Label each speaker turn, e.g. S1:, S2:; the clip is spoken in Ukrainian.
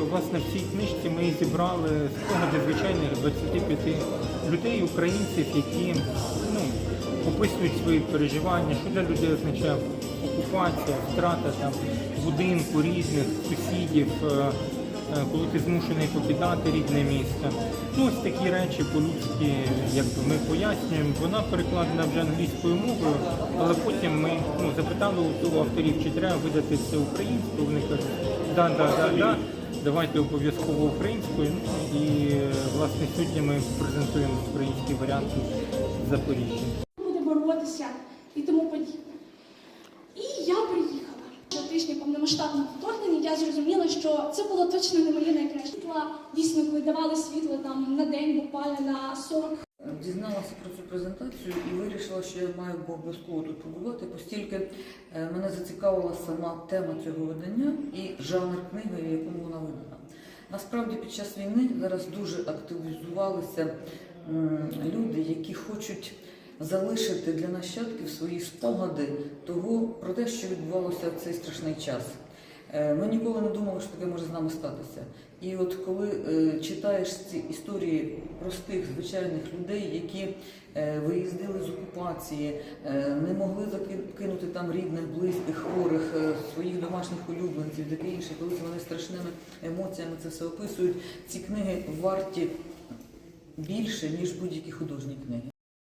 S1: Власне, в цій книжці ми зібрали спогади звичайних 25 людей, українців, які ну, описують свої переживання, що для людей означає окупація, втрата там, будинку, різних сусідів, е, е, коли ти змушений покидати рідне місце. Ну, ось такі речі по-людськи, ми пояснюємо. Вона перекладена вже англійською мовою, але потім ми ну, запитали у авторів, чи треба видати це українською. Вони кажуть, да, да, да, да. Давайте обов'язково українською. Ну, і власне сьогодні ми презентуємо український варіант Запоріжжя.
S2: буде боротися і тому подібне. І я приїхала. За тижні повномасштабного вторгнення я зрозуміла, що це було точно не моє найкраще. Дійсно, коли давали світло там на день буквально на 40
S3: Дізналася про цю презентацію і вирішила, що я маю обов'язково тут побувати, оскільки е, мене зацікавила сама тема цього видання і жанр книги, в якому вона видана. Насправді під час війни зараз дуже активізувалися люди, які хочуть залишити для нащадків свої спогади того про те, що відбувалося в цей страшний час. Е, Ми ніколи не думали, що таке може з нами статися. І от коли е, читаєш ці історії простих звичайних людей, які е, виїздили з окупації, не могли закинути там рідних, близьких, хворих, своїх домашніх улюбленців, таке інше, коли вони страшними емоціями це все описують, ці книги варті більше ніж будь-які художні книги.